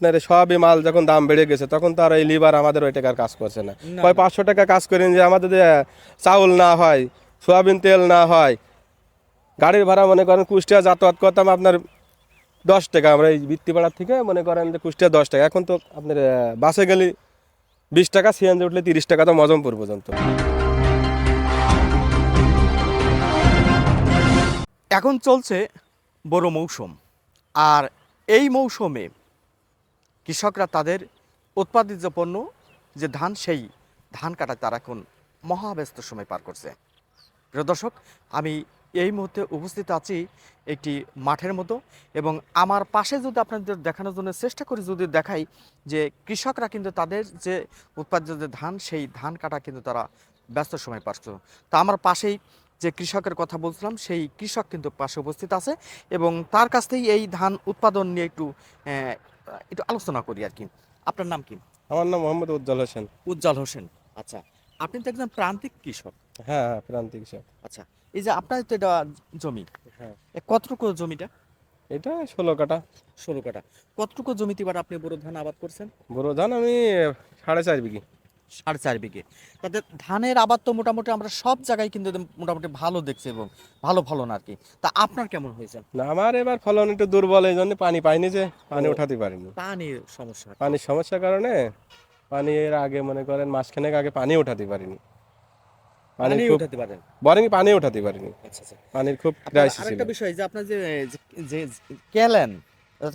আপনার সবই মাল যখন দাম বেড়ে গেছে তখন তো আর এই লিভার আমাদের ওই টাকার কাজ করছে না। ওই পাঁচশো টাকা কাজ করেন যে আমাদের যে চাউল না হয় সোয়াবিন তেল না হয় গাড়ির ভাড়া মনে করেন কুষ্টিয়া যাতায়াত করতাম আপনার দশ টাকা। আমরা এই বৃত্তিপাড়ার থেকে মনে করেন যে কুষ্টিয়া দশ টাকা। এখন তো আপনার বাসে গেলে বিশ টাকা সিএনজি উঠলে তিরিশ টাকা তো মজমপুর পর্যন্ত। এখন চলছে বড় মৌসুম। আর এই মৌসুমে কৃষকরা তাদের উৎপাদিত পণ্য, যে ধান, সেই ধান কাটায় তারা এখন মহাব্যস্ত সময় পার করছে। প্রিয় দর্শক, আমি এই মুহূর্তে উপস্থিত আছি একটি মাঠের মতো এবং আমার পাশে যদি আপনাদের দেখানোর জন্য চেষ্টা করি, যদি দেখাই যে কৃষকরা কিন্তু তাদের যে উৎপাদিত যে ধান, সেই ধান কাটা কিন্তু তারা ব্যস্ত সময় পাচ্ছে তা আমার পাশেই যে কৃষকের কথা বলছিলাম, সেই কৃষক কিন্তু পাশে উপস্থিত আছে এবং তার কাছ থেকেই এই ধান উৎপাদন নিয়ে একটু একটু আলোচনা করি আর কি। আপনার নাম কি? আমার নাম মোহাম্মদ উজ্জ্বল হোসেন। উজ্জ্বল হোসেন। আচ্ছা আপনি তো একজন প্রান্তিক কৃষক। হ্যাঁ হ্যাঁ প্রান্তিক কৃষক। আচ্ছা এই যে আপনার তো এটা জমি হ্যাঁ। কতটুকু জমিটা? এটা ষোলো কাটা ষোলো কাটা কতটুকু জমিতে এবার আপনি বোরো ধান আবাদ করছেন? বোরো ধান আমি সাড়ে চার বিঘি। সাড়ে চার বিঘে। তাতে ধানের আবাদ তো মোটামুটি আমরা সব জায়গায় কিন্তু মোটামুটি ভালো দেখছি এবং ভালো ফলন আর কি। তা আপনার কেমন হয়েছে? না আমার এবার ফলন একটু দুর্বল এই জন্য পানি পাইনি যে পানি উঠাতে পারিনি। পানির সমস্যা। পানির সমস্যার কারণে পানি এর আগে মনে করেন মাসখানেক আগে পানি উঠাতে পারিনি। পানি পানি উঠাতে পারেন? বরিং পানি উঠাতে পারিনি। আচ্ছা আচ্ছা। পানির খুব ক্রাইসিস ছিল আরেকটা বিষয় যে আপনার যে যে ক্যালেন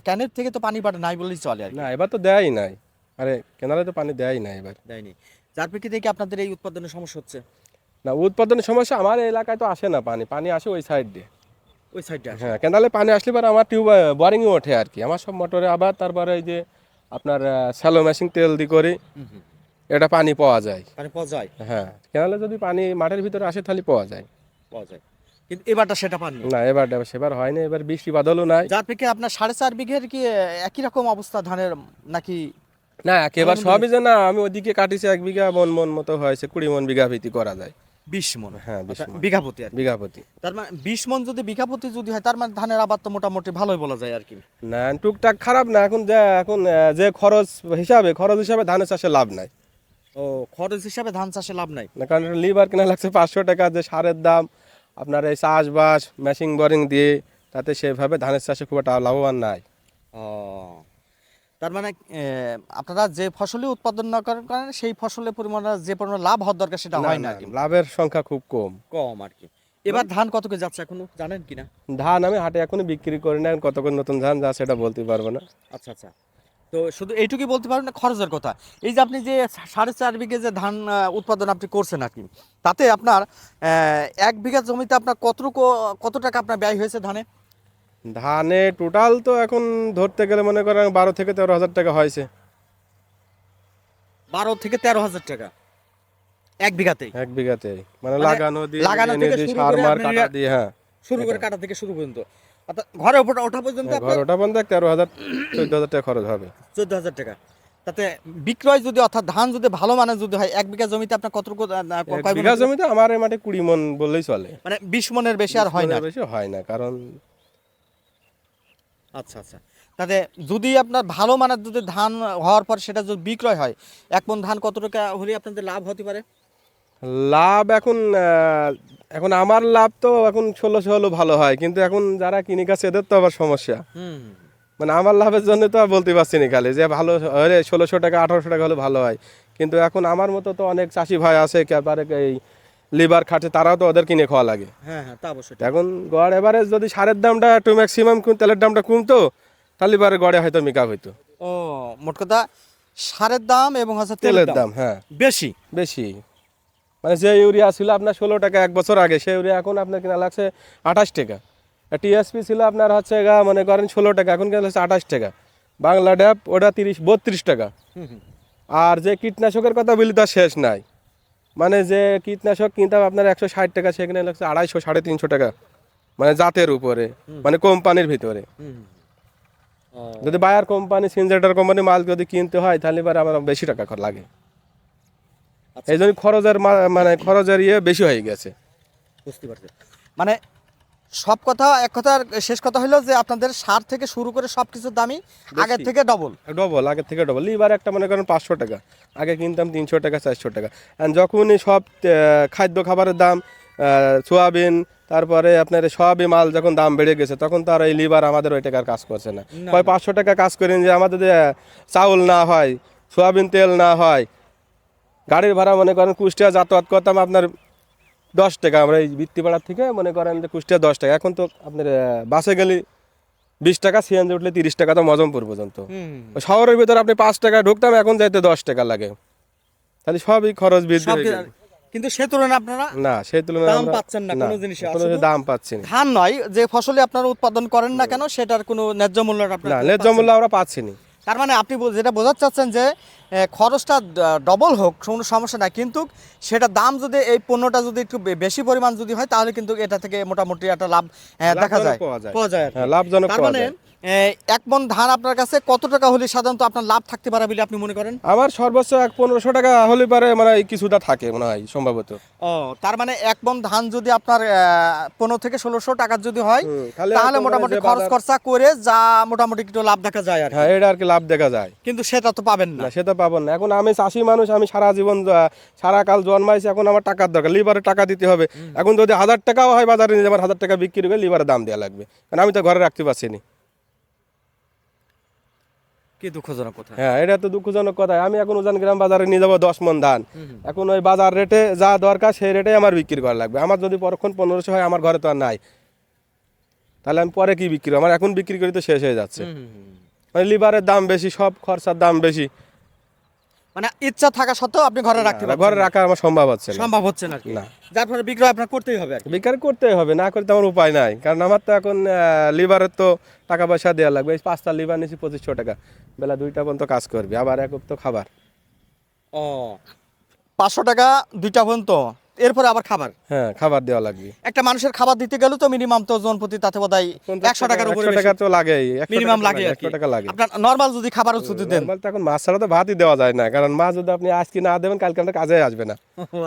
ক্যানের থেকে তো পানি বাড়ে নাই বলেই চলে আর না এবার তো দেয়ই নাই। আরে কেনারে তো পানি দেয়ই নাই এবার। দেয়নি যার প্রেক্ষিতে কি আপনাদের এই উৎপাদনের সমস্যা হচ্ছে? না উৎপাদনের সমস্যা আমার এলাকায় তো আসে না পানি। পানি আসে ওই সাইড দিয়ে। ওই সাইডে হ্যাঁ কেনালে পানি আসলে পরে আমার টিউব বোরিংয়ে ওঠে আর কি। আমার সব মোটরে আবার তারপরে এই যে আপনার স্যালো মেশিন তেল দি করি এটা পানি পাওয়া যায়। পানি পাওয়া যায়? হ্যাঁ কেনালে যদি পানি মাঠের ভিতরে আসে তাহলে পাওয়া যায়। পাওয়া যায়। কিন্তু এবারটা সেটা পাননি? না এবার সেবার হয়নি এবার বৃষ্টি বাদলও নাই। যার প্রেক্ষিতে আপনার সাড়ে চার বিঘের কি একই রকম অবস্থা ধানের নাকি না একেবার সবই যে না আমি ওদিকে কাটিছি এক বিঘা মন মন মতো হয়েছে কুড়ি মন বিঘা ভিত্তি করা যায়। বিশ মন। হ্যাঁ আচ্ছা, বিঘা প্রতি আর কি। বিঘা প্রতি তার মানে বিশ মন যদি বিঘা প্রতি যদি হয় তার মানে ধানের আবাদ তো মোটামুটি ভালোই বলা যায় আর কি। না টুকটাক খারাপ না এখন যে এখন যে খরচ হিসাবে খরচ হিসাবে ধানের চাষে লাভ নাই। ও খরচ হিসাবে ধান চাষে লাভ নাই? না কারণ লিভার কেনা লাগছে পাঁচশো টাকা যে সারের দাম আপনার এই চাষবাস মেশিন বোরিং দিয়ে তাতে সেভাবে ধানের চাষে খুব একটা লাভবান নাই। ও তার মানে আপনারা যে ফসলই উৎপাদন না করেন কারণ সেই ফসলের পরিমাণ যে পরিমাণ লাভ হওয়ার দরকার সেটা হয় না লাভের সংখ্যা খুব কম। কম আর কি। এবার ধান কত করে যাচ্ছে এখনও জানেন কিনা ধান আমি হাটে এখনও বিক্রি করি না কত করে নতুন ধান যা সেটা বলতে পারব না। আচ্ছা আচ্ছা। তো শুধু এইটুকুই বলতে পারবেন না খরচের কথা। এই যে আপনি যে সাড়ে চার বিঘে যে ধান উৎপাদন আপনি করছেন আর কি তাতে আপনার এক বিঘা জমিতে আপনার কতটুকু কত টাকা আপনার ব্যয় হয়েছে ধানে? ধানে টোটাল তো এখন ধরতে গেলে মনে করেন বারো থেকে তেরো হাজার টাকা হয়েছে। বারো থেকে তেরো হাজার টাকা। এক বিঘাতেই। এক বিঘাতে মানে মানে লাগানো দিয়ে লাগানো থেকে সার মার কাটা দিয়ে হ্যাঁ। শুরু করে কাটা থেকে শুরু পর্যন্ত। অর্থাৎ ঘরে ওঠা ওঠা পর্যন্ত হ্যাঁ, ঘর ওটা বন্ধ তেরো হাজার চোদ্দ হাজার টাকা খরচ হবে। চোদ্দ হাজার টাকা। তাতে বিক্রয় যদি অর্থাৎ ধান যদি ভালো মানের যদি হয় এক বিঘা জমিতে আপনার কয় বিঘা জমিতে আমার এই মাঠে কুড়ি মন বললেই চলে। মানে বিশ মনের বেশি আর হয় না। বেশি হয় না কারণ আচ্ছা আচ্ছা। তাতে যদি আপনার ভালো মানের যদি ধান হওয়ার পর সেটা যদি বিক্রয় হয় এক মন ধান কত টাকা হলে আপনাদের লাভ হতে পারে? লাভ এখন এখন আমার লাভ তো এখন ষোলোশো হলেও ভালো হয় কিন্তু এখন যারা কিনে খাচ্ছে এদের তো আবার সমস্যা। মানে আমার লাভের জন্য তো আর বলতে পারছি না খালি যে ভালো হলে ষোলোশো টাকা আঠারোশো টাকা হলে ভালো হয়। কিন্তু এখন আমার মতো তো অনেক চাষি ভাই আছে একেবারে এই লিভার খাটে তারাও তো ওদের কিনে খাওয়া লাগে। হ্যাঁ হ্যাঁ তা অবশ্যই। এখন গড় এভারেজ যদি সারের দামটা একটু ম্যাক্সিমাম তেলের দামটা কমতো তাহলে এবারে গড়ে হয়তো মেকআপ হইতো। ও মোট কথা সারের দাম এবং হচ্ছে তেলের দাম। হ্যাঁ। বেশি? বেশি। মানে যে ইউরিয়া ছিল আপনার ষোলো টাকা এক বছর আগে সেই ইউরিয়া এখন আপনার কিনা লাগছে আঠাশ টাকা। টিএসপি ছিল আপনার হচ্ছে গা মনে করেন ষোলো টাকা এখন কিনা লাগছে আঠাশ টাকা। বাংলা ড্যাপ ওটা তিরিশ বত্রিশ টাকা। আর যে কীটনাশকের কথা বলি তার শেষ নাই। মানে যে কীটনাশক কিনতাম আপনার একশো ষাট টাকা সেখানে লাগছে আড়াইশো সাড়ে তিনশো টাকা। মানে জাতের উপরে মানে কোম্পানির ভিতরে। যদি বায়ার কোম্পানি সিনজেটার কোম্পানি মাল যদি কিনতে হয় তাহলে এবার আমার বেশি টাকা লাগে। আচ্ছা। এই জন্য খরচের মানে খরচের ইয়ে বেশি হয়ে গেছে। বুঝতে পারছি। মানে সব কথা এক কথার শেষ কথা হলো যে আপনাদের সার থেকে শুরু করে সব কিছুর দামই আগের থেকে ডবল ডবল আগের থেকে ডবল লিভার একটা মনে করেন পাঁচশো টাকা আগে কিনতাম তিনশো টাকা চারশো টাকা। যখনই সব খাদ্য খাবারের দাম সোয়াবিন তারপরে আপনার সবই মাল যখন দাম বেড়ে গেছে তখন তো আর এই লিভার আমাদের ওই টাকার কাজ করছে না। কয় পাঁচশো টাকা কাজ করেন যে আমাদের যে চাউল না হয় সোয়াবিন তেল না হয়। গাড়ির ভাড়া মনে করেন কুষ্টিয়া যাতায়াত করতাম আপনার দশ টাকা আমরা এই বৃত্তিপাড়ার থেকে মনে করেন যে কুষ্টিয়া দশ টাকা। এখন তো আপনার বাসে গেলে বিশ টাকা সিএনজি উঠলে তিরিশ টাকা তো মজমপুর পর্যন্ত। শহরের ভিতরে আপনি পাঁচ টাকা ঢুকতাম এখন যাইতে দশ টাকা লাগে। তাহলে সবই খরচ বৃদ্ধি। কিন্তু সে তুলনায় আপনারা না সেই তুলনায় দাম পাচ্ছেন না কোনো জিনিসে, কোনো দাম পাচ্ছেন ধান নয় যে ফসলে আপনারা উৎপাদন করেন না কেন সেটার কোনো ন্যায্য মূল্য না আপনারা ন্যায্য মূল্য আমরা পাচ্ছি না। তার মানে আপনি যেটা বোঝাতে চাচ্ছেন যে খরচটা ডবল হোক কোনো সমস্যা নাই। কিন্তু সেটা দাম যদি এই পণ্যটা যদি একটু বেশি পরিমাণ যদি হয় তাহলে কিন্তু এটা থেকে মোটামুটি একটা লাভ দেখা যায়। পাওয়া যায়। হ্যাঁ, লাভজনক তার মানে এক মন ধান আপনার কাছে কত টাকা হলে সাধারণত আপনার লাভ থাকতে পারে বলে আপনি মনে করেন? আমার সর্বোচ্চ এক পনেরোশো টাকা হলে পারে মানে কিছুটা থাকে মনে হয় সম্ভবত। ও তার মানে এক মন ধান যদি আপনার পনেরো থেকে ষোলোশো টাকার যদি হয় তাহলে মোটামুটি খরচ খরচা করে যা মোটামুটি একটু লাভ দেখা যায় আর হ্যাঁ এটা আর কি লাভ দেখা যায়। কিন্তু সেটা তো পাবেন না। না সেটা পাবেন না। এখন আমি চাষি মানুষ আমি সারা জীবন সারা কাল জন্মাইছি এখন আমার টাকার দরকার লিভারে টাকা দিতে হবে। এখন যদি হাজার টাকাও হয় বাজারে নিয়ে আমার হাজার টাকা বিক্রি করে লিভারে দাম দেওয়া লাগবে। কারণ আমি তো ঘরে রাখতে পারছি না। কি দুঃখজনক কথা? হ্যাঁ এটা তো দুঃখজনক কথা। আমি এখন উজান গ্রাম বাজারে নিয়ে যাব দশ মন ধান। এখন ওই বাজার রেটে যা দরকার সেই রেটে আমার বিক্রি করা লাগবে। আমার যদি পরক্ষণ পনেরোশো হয় আমার ঘরে তো আর নাই। তাহলে আমি পরে কি বিক্রি করব? আমার এখন বিক্রি করি তো শেষ হয়ে যাচ্ছে। মানে লিভারের দাম বেশি সব খরচার দাম বেশি। মানে ইচ্ছা থাকা সত্ত্বেও আপনি ঘরে রাখতে পারবেন ঘরে রাখা আমার সম্ভব হচ্ছে না। সম্ভব হচ্ছে না। না। যার ফলে বিক্রয় আপনার করতেই হবে আর বিক্রয় করতেই হবে না করতে আমার উপায় নাই। কারণ আমার তো এখন লিভারের তো টাকা পয়সা দেওয়া লাগবে। এই পাঁচটা লিভার নিয়েছি পঁচিশশো টাকা। বেলা দুইটা পর্যন্ত কাজ করবে আবার এক তো খাবার। ও পাঁচশো টাকা দুইটা পর্যন্ত? এরপরে আবার খাবার। হ্যাঁ খাবার দেওয়া লাগবে। একটা মানুষের খাবার দিতে গেলে তো মিনিমাম তো জন প্রতি তাতে বোধ হয় একশো টাকার উপরে টাকা তো লাগেই মিনিমাম লাগে একশো টাকা লাগে। আপনার নর্মাল যদি খাবার যদি দেন। তো এখন মাছ ছাড়া তো ভাতই দেওয়া যায় না কারণ মাছ যদি আপনি আজকে না দেবেন কালকে আমরা কাজে আসবে না।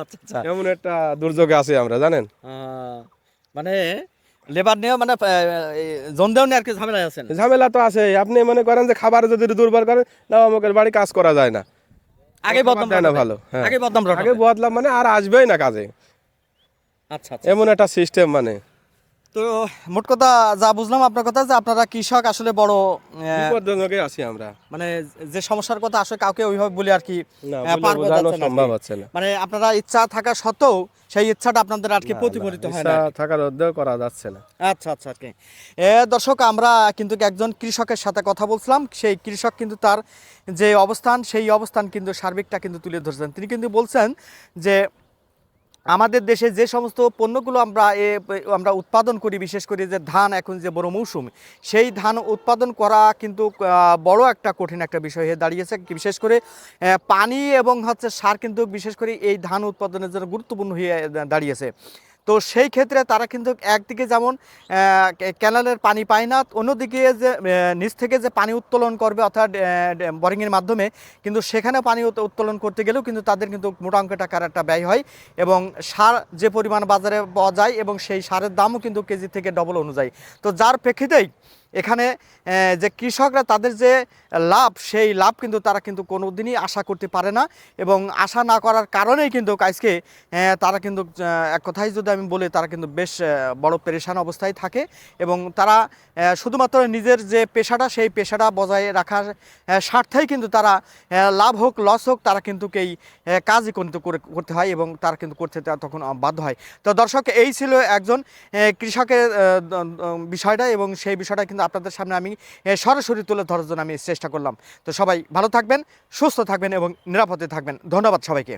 আচ্ছা আচ্ছা। এমন একটা দুর্যোগে আছি আমরা জানেন? মানে লেবার নিয়ে মানে জন দেও নিয়ে আর কি ঝামেলায় আছেন? ঝামেলা তো আছে আপনি মনে করেন যে খাবার যদি দুর্বল করেন না আমাকে বাড়ি কাজ করা যায় না। আগে বদনাম না ভালো, হ্যাঁ। আগে বদনাম আগে আগে বদলাম মানে আর আসবেই না কাজে। আচ্ছা আচ্ছা এমন একটা সিস্টেম মানে। তো মোট কথা যা বুঝলাম আপনার কথা যে আপনারা কৃষক আসলে বড় আহ, বিপজ্জনকে আছি আমরা। মানে যে সমস্যার কথা আসলে কাউকে ওইভাবে বলে আর কি আর কি। সম্ভব হচ্ছে না। মানে আপনারা ইচ্ছা থাকা সত্ত্বেও সেই ইচ্ছাটা আপনাদের আর কি প্রতিফলিত হয় না থাকার অধ্যেও করা যাচ্ছে না। আচ্ছা আচ্ছা ওকে। এ দর্শক আমরা কিন্তু একজন কৃষকের সাথে কথা বলছিলাম। সেই কৃষক কিন্তু তার যে অবস্থান সেই অবস্থান কিন্তু সার্বিকটা কিন্তু তুলে ধরছেন। তিনি কিন্তু বলছেন যে আমাদের দেশে যে সমস্ত পণ্যগুলো আমরা এ, আমরা উৎপাদন করি, বিশেষ করে যে ধান, এখন যে বড় মৌসুম, সেই ধান উৎপাদন করা কিন্তু বড় একটা কঠিন একটা বিষয় হয়ে দাঁড়িয়েছে। বিশেষ করে পানি এবং হচ্ছে সার কিন্তু বিশেষ করে এই ধান উৎপাদনের জন্য গুরুত্বপূর্ণ হয়ে দাঁড়িয়েছে। তো সেই ক্ষেত্রে তারা কিন্তু একদিকে যেমন ক্যানালের পানি পায় না, অন্যদিকে যে নিচ থেকে যে পানি উত্তোলন করবে অর্থাৎ বোরিংয়ের মাধ্যমে, কিন্তু সেখানে পানি উত্তোলন করতে গেলেও কিন্তু তাদের কিন্তু মোটা অঙ্কের টাকার একটা ব্যয় হয় এবং সার যে পরিমাণ বাজারে পাওয়া যায় এবং সেই সারের দামও কিন্তু কেজি থেকে ডবল অনুযায়ী। তো যার প্রেক্ষিতেই এখানে যে কৃষকরা তাদের যে লাভ, সেই লাভ কিন্তু তারা কিন্তু কোনো দিনই আশা করতে পারে না এবং আশা না করার কারণেই কিন্তু আজকে তারা কিন্তু এক কথাই যদি আমি বলি, তারা কিন্তু বেশ বড় পেরেশান অবস্থায় থাকে এবং তারা শুধুমাত্র নিজের যে পেশাটা, সেই পেশাটা বজায় রাখার স্বার্থেই কিন্তু তারা লাভ হোক, লস হোক, তারা কিন্তু এই কাজই কিন্তু করে, করতে হয় এবং তারা কিন্তু করতে তখন বাধ্য হয়। তো দর্শক, এই ছিল একজন কৃষকের বিষয়টা এবং সেই বিষয়টা কিন্তু আপনাদের সামনে আমি সরাসরি তুলে ধরার জন্য আমি চেষ্টা করলাম। তো সবাই ভালো থাকবেন, সুস্থ থাকবেন এবং নিরাপদে থাকবেন। ধন্যবাদ সবাইকে।